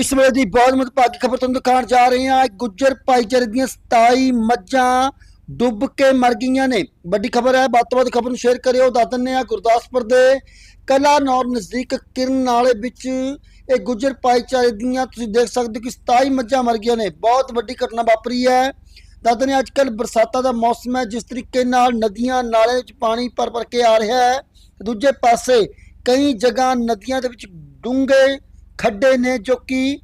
ਇਸ ਵੇਲੇ ਦੀ ਬਹੁਤ ਮਤਭਾਗੀ ਖਬਰ ਤੁਹਾਨੂੰ ਦਿਖਾਉਣ ਜਾ ਰਹੇ ਹਾਂ। ਗੁੱਜਰ ਭਾਈਚਾਰੇ ਦੀਆਂ 27 ਮੱਝਾਂ ਡੁੱਬ ਕੇ ਮਰ ਗਈਆਂ ਨੇ। ਵੱਡੀ ਖਬਰ ਹੈ, ਵੱਧ ਤੋਂ ਵੱਧ ਖਬਰ ਨੂੰ ਸ਼ੇਅਰ ਕਰਿਓ, ਦੱਸ ਦਿੰਦੇ ਹਾਂ ਗੁਰਦਾਸਪੁਰ ਦੇ ਕਲਾਨੌਰ ਨਜ਼ਦੀਕ ਕਿਰਨ ਨਾਲੇ ਵਿੱਚ ਇਹ ਗੁੱਜਰ ਭਾਈਚਾਰੇ ਦੀਆਂ ਤੁਸੀਂ ਦੇਖ ਸਕਦੇ ਹੋ ਕਿ 27 ਮੱਝਾਂ ਮਰ ਗਈਆਂ ਨੇ। ਬਹੁਤ ਵੱਡੀ ਘਟਨਾ ਵਾਪਰੀ ਹੈ। ਦੱਸ ਦਿੰਦੇ ਹਾਂ ਅੱਜ ਕੱਲ੍ਹ ਬਰਸਾਤਾਂ ਦਾ ਮੌਸਮ ਹੈ, ਜਿਸ ਤਰੀਕੇ ਨਾਲ ਨਦੀਆਂ ਨਾਲੇ ਵਿੱਚ ਪਾਣੀ ਭਰ ਭਰ ਕੇ ਆ ਰਿਹਾ ਹੈ। ਦੂਜੇ ਪਾਸੇ ਕਈ ਜਗ੍ਹਾ ਨਦੀਆਂ ਦੇ ਵਿੱਚ ਡੂੰਘੇ ਖੱਡੇ ਨੇ ਜੋ ਕਿ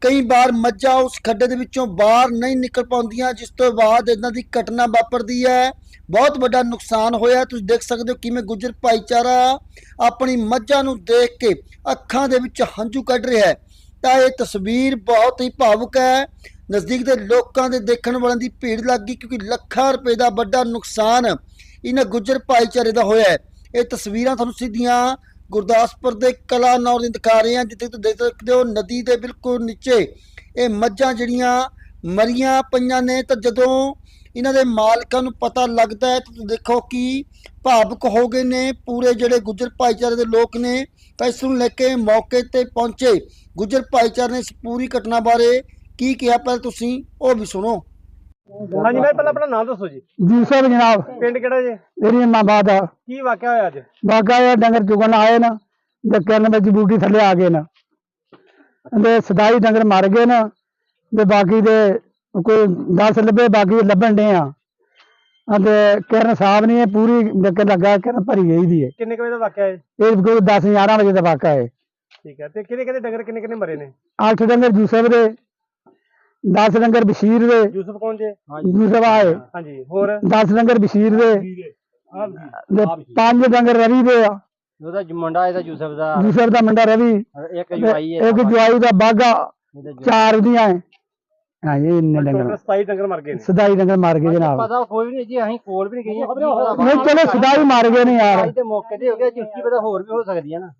ਕਈ ਵਾਰ ਮੱਝਾਂ ਉਸ ਖੱਡੇ ਦੇ ਵਿੱਚੋਂ ਬਾਹਰ ਨਹੀਂ ਨਿਕਲ ਪਾਉਂਦੀਆਂ, ਜਿਸ ਤੋਂ ਬਾਅਦ ਇਹਨਾਂ ਦੀ ਘਟਨਾ ਵਾਪਰਦੀ ਹੈ। ਬਹੁਤ ਵੱਡਾ ਨੁਕਸਾਨ ਹੋਇਆ। ਤੁਸੀਂ ਦੇਖ ਸਕਦੇ ਹੋ ਕਿਵੇਂ ਗੁੱਜਰ ਭਾਈਚਾਰਾ ਆਪਣੀ ਮੱਝਾਂ ਨੂੰ ਦੇਖ ਕੇ ਅੱਖਾਂ ਦੇ ਵਿੱਚ ਹੰਝੂ ਕੱਢ ਰਿਹਾ ਹੈ। ਤਾਂ ਇਹ ਤਸਵੀਰ ਬਹੁਤ ਹੀ ਭਾਵੁਕ ਹੈ। ਨਜ਼ਦੀਕ ਦੇ ਲੋਕਾਂ ਦੇ ਦੇਖਣ ਵਾਲਿਆਂ ਦੀ ਭੀੜ ਲੱਗ ਗਈ, ਕਿਉਂਕਿ ਲੱਖਾਂ ਰੁਪਏ ਦਾ ਵੱਡਾ ਨੁਕਸਾਨ ਇਹਨਾਂ ਗੁੱਜਰ ਭਾਈਚਾਰੇ ਦਾ ਹੋਇਆ ਹੈ। ਇਹ ਤਸਵੀਰਾਂ ਤੁਹਾਨੂੰ ਸਿੱਧੀਆਂ ਗੁਰਦਾਸਪੁਰ ਦੇ ਕਲਾਨੌਰ ਦੀਆਂ ਦਿਖਾ ਰਹੇ ਹਾਂ, ਜਿੱਥੇ ਤੁਸੀਂ ਦੇਖ ਸਕਦੇ ਹੋ ਨਦੀ ਦੇ ਬਿਲਕੁਲ ਨੀਚੇ ਇਹ ਮੱਝਾਂ ਜਿਹੜੀਆਂ ਮਰੀਆਂ ਪਈਆਂ ਨੇ, ਤਾਂ ਜਦੋਂ ਇਹਨਾਂ ਦੇ ਮਾਲਕਾਂ ਨੂੰ ਪਤਾ ਲੱਗਦਾ ਹੈ, ਤਾਂ ਤੁਸੀਂ ਦੇਖੋ ਕਿ ਭਾਵੁਕ ਹੋ ਗਏ ਨੇ, ਪੂਰੇ ਜਿਹੜੇ ਗੁੱਜਰ ਭਾਈਚਾਰੇ ਦੇ ਲੋਕ ਨੇ, ਤਾਂ ਇਸ ਨੂੰ ਲੈ ਕੇ ਮੌਕੇ ਤੇ ਪਹੁੰਚੇ ਗੁੱਜਰ ਭਾਈਚਾਰੇ ਨੇ ਇਸ ਪੂਰੀ ਘਟਨਾ ਬਾਰੇ ਕੀ ਕਿਹਾ, ਪਹਿਲਾਂ ਤੁਸੀਂ ਉਹ ਵੀ ਸੁਣੋ। ਹਾਂਜੀ ਮੈਂ ਪਹਿਲਾਂ ਆਪਣਾ ਨਾਮ ਦੱਸੋ ਜੀ। ਜੀ ਸਾਹਿਬ ਜਨਾਬ। ਪਿੰਡ ਕਿਹੜਾ ਜੀ? ਮੇਰੀ ਮਾਬਾਦ ਆ। ਕੀ ਵਾਕਿਆ ਹੋਇਆ ਅੱਜ? ਬਾਗਾ ਇਹ ਡੰਗਰ ਚੁਗਣ ਆਏ ਨਾ ਕਰਨ ਵਿੱਚ ਬੂਟੀ ਥੱਲੇ ਆ ਗਏ ਨਾ। ਤੇ ਸਦਾਈ ਡੰਗਰ ਮਰ ਗਏ ਨਾ ਤੇ ਬਾਕੀ ਦੇ ਕੋਈ 10 ਲੱਭੇ ਬਾਕੀ ਲੱਭਣ ਡੇ ਆ। ਅਤੇ ਕਿਰਨ ਸਾਹਿਬ ਨੇ ਪੂਰੀ ਡੱਕੇ ਲੱਗਾ ਕਿਰਨ ਭਰੀ ਗਈ ਦੀ ਹੈ। ਕਿੰਨੇ ਵਜੇ ਦਾ ਵਾਕਿਆ ਹੈ ਇਹ ਕੋਈ 10 11 ਵਜੇ ਦਾ ਵਾਕਾ ਹੈ। ਠੀਕ ਹੈ ਤੇ ਕਿਹਦੇ ਕਿਹਦੇ ਡੰਗਰ ਕਿੰਨੇ ਕਿੰਨੇ ਮਰੇ ਨੇ? ਅੱਠ ਡੰਗਰ ਯੂਸਫ ਦੇ 10 ਡੰਗਰ ਬਸ਼ੀਰ ਦੇ ਯੂਸਫ ਕੌਣ ਜੇ? ਯੂਸਫ ਆਏ। ਹਾਂਜੀ ਹੋਰ? 10 ਡੰਗਰ ਬਸ਼ੀਰ ਦੇ। ਤੇ ਪੰਜ ਡੰਗਰ ਰਵੀ ਦੇ ਆ। ਉਹਦਾ ਜ- ਮੁੰਡਾ ਇਹਦਾ ਯੂਸਫ ਦਾ। ਯੂਸਫ ਦਾ ਮੁੰਡਾ ਰਵੀ। ਇੱਕ ਜਵਾਈ ਹੈ। ਇੱਕ ਜਵਾਈ ਦਾ ਬਾਗਾ। ਚਾਰ ਦੀਆਂ ਹੈ ਹਾਂ ਇਹ ਇੰਨੇ ਡੰਗਰ 27 ਡੰਗਰ ਮਰ ਗਏ ਨੇ। ਸਦਾਈ ਡੰਗਰ ਮਾਰ ਗਏ ਜਨਾਬ। ਪਤਾ ਕੋਈ ਵੀ ਨਹੀਂ ਜੀ ਅਸੀਂ ਕੋਲ ਵੀ ਨਹੀਂ ਗਏ। ਨਹੀਂ ਚਲੋ ਸਦਾਈ ਮਾਰ ਗਏ ਨੇ ਯਾਰ। ਤੇ ਮੌਕੇ ਤੇ ਹੋ ਗਿਆ ਚੁੱਕੀ ਪਤਾ ਹੋਰ ਵੀ ਹੋ ਸਕਦੀ ਹੈ ਨਾ।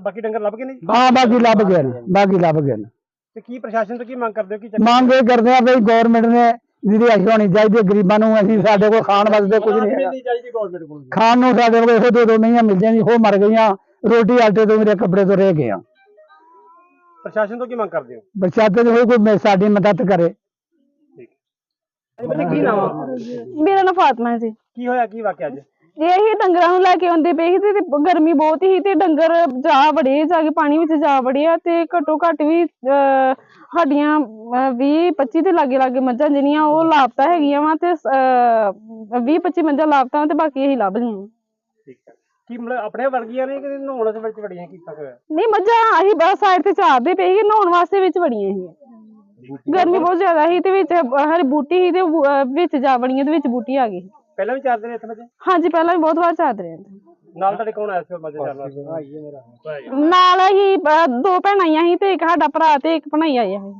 ਬਾਕੀ ਡੰਗਰ ਲੱਭ ਗਏ ਨੇ ਜੀ? ਹਾਂ ਬਾਕੀ ਲੱਭ ਗਏ ਨੇ। ਬਾਕੀ ਲੱਭ ਗਏ ਨੇ। ਤੇ ਕੀ ਪ੍ਰਸ਼ਾਸਨ ਤੋਂ ਕੀ ਮੰਗ ਕਰਦੇ ਹੋ ਕੀ ਚੱਕਰ? ਮੰਗ ਇਹ ਕਰਦੇ ਆ ਬਈ ਗਵਰਨਮੈਂਟ ਨੇ ਜਿਹਦੀ ਅਸ਼ੀ ਹੋਣੀ ਚਾਹੀਦੀ ਹੈ, ਗਰੀਬਾਂ ਨੂੰ ਅਸੀਂ ਸਾਡੇ ਕੋਲ ਖਾਣ ਵਾਸਤੇ ਕੁਝ ਨਹੀਂ ਹੈਗਾ। ਨਹੀਂ ਚਾਹੀਦੀ ਗਵਰਨਮੈਂਟ ਕੋਲ। ਖਾਣ ਨੂੰ ਸਾਡੇ ਕੋਲ ਇਹੋ ਦੋ ਦੋ ਮਹੀਆਂ ਮਿਲ ਜਾਂਦੀ ਉਹ ਮਰ ਗਈਆਂ ਰੋਟੀ ਆਟੇ ਤੋਂ ਮੇਰੇ ਕੱਪੜੇ ਤੋਂ ਰਹਿ ਗਏ ਆ ਪ੍ਰਸ਼ਾਸਨ ਤੋਂ ਕੀ ਮੰਗ ਕਰਦੇ ਹੋ? ਬਚਾਤੇ ਹੋਏ ਕੋਈ ਸਾਡੀ ਮਦਦ ਕਰੇ? ਮੇਰਾ ਨਾਮ ਫਾਤਮਾ ਹੈ ਜੀ। ਕੀ ਹੋਇਆ ਕੀ ਵਾਕਿਆ ਅੱਜ? ਜੇ ਇਹ ਡੰਗਰਾਂ ਨੂੰ ਲੈ ਕੇ ਆਉਂਦੇ ਪਏ ਸੀ ਤੇ ਤੇ ਗਰਮੀ ਬਹੁਤ ਸੀ ਤੇ ਡੰਗਰ ਜਾ ਵੜੇ ਜਾ ਕੇ ਪਾਣੀ ਵਿੱਚ ਜਾ ਵੜਿਆ ਤੇ ਘੱਟੋ ਘੱਟ ਵੀ ਅਹ, ਸਾਡੀਆਂ 20 25 ਦੇ ਲਾਗੇ ਲਾਗੇ ਮੱਝਾਂ ਜਿਹੜੀਆਂ ਉਹ ਲਾਪਤਾ ਹੈਗੀਆਂ ਵਾ ਤੇ 20 25 ਮੱਝਾਂ ਲਾਪਤਾ ਤੇ ਬਾਕੀ ਅਸੀਂ ਲੱਭ ਲਈਆਂ। ਠੀਕ ਹੈ ਕੀ ਮਤਲਬ ਆਪਣੇ ਵਰਗੀਆਂ ਨੇ ਕਿ ਨਹਾਉਣ ਦੇ ਵਿੱਚ ਬੜੀਆਂ ਕੀਤਾ ਹੋਇਆ? ਨਹੀਂ ਮੱਝਾਂ ਅਸੀਂ ਬਸ ਸਾਈਡ ਤੇ ਚਾਰਦੇ ਪਏ ਸੀ ਨਹਾਉਣ ਵਾਸਤੇ ਵਿੱਚ ਵੜੀਆਂ ਸੀ। ਗਰਮੀ ਬਹੁਤ ਜ਼ਿਆਦਾ ਸੀ ਤੇ ਵਿੱਚ ਹਰ ਬੂਟੀ ਸੀ ਤੇ ਬੂ- ਅਹ, ਵਿੱਚ ਜਾ ਵੜੀਆਂ ਤੇ ਵਿੱਚ ਬੂਟੀ ਆ ਗਈ ਪਹਿਲਾਂ ਵੀ ਚਾਰਦੇ ਨੇ ਇੱਥੇ ਮੱਝਾਂ ਹਾਂਜੀ ਪਹਿਲਾਂ ਵੀ ਬਹੁਤ ਵਾਰ ਚਾਰਦੇ ਰਹੇ ਇੱਥੇ। ਨਾਲ ਤੁਹਾਡੇ ਕੌਣ ਆਇਆ ਸੀ ਮੱਝਾਂ ਚਾਰਨ ਵਾਸਤੇ ਭਾਈ ਹੈ ਮੇਰਾ ਨਾਲ ਹੀ ਦੋ ਭੈਣਾਂ ਆਈਆਂ ਸੀ ਤੇ ਇੱਕ ਸਾਡਾ ਭਰਾ ਤੇ ਇੱਕ ਭਣਾਈ ਆਈ ਆ ਸੀ।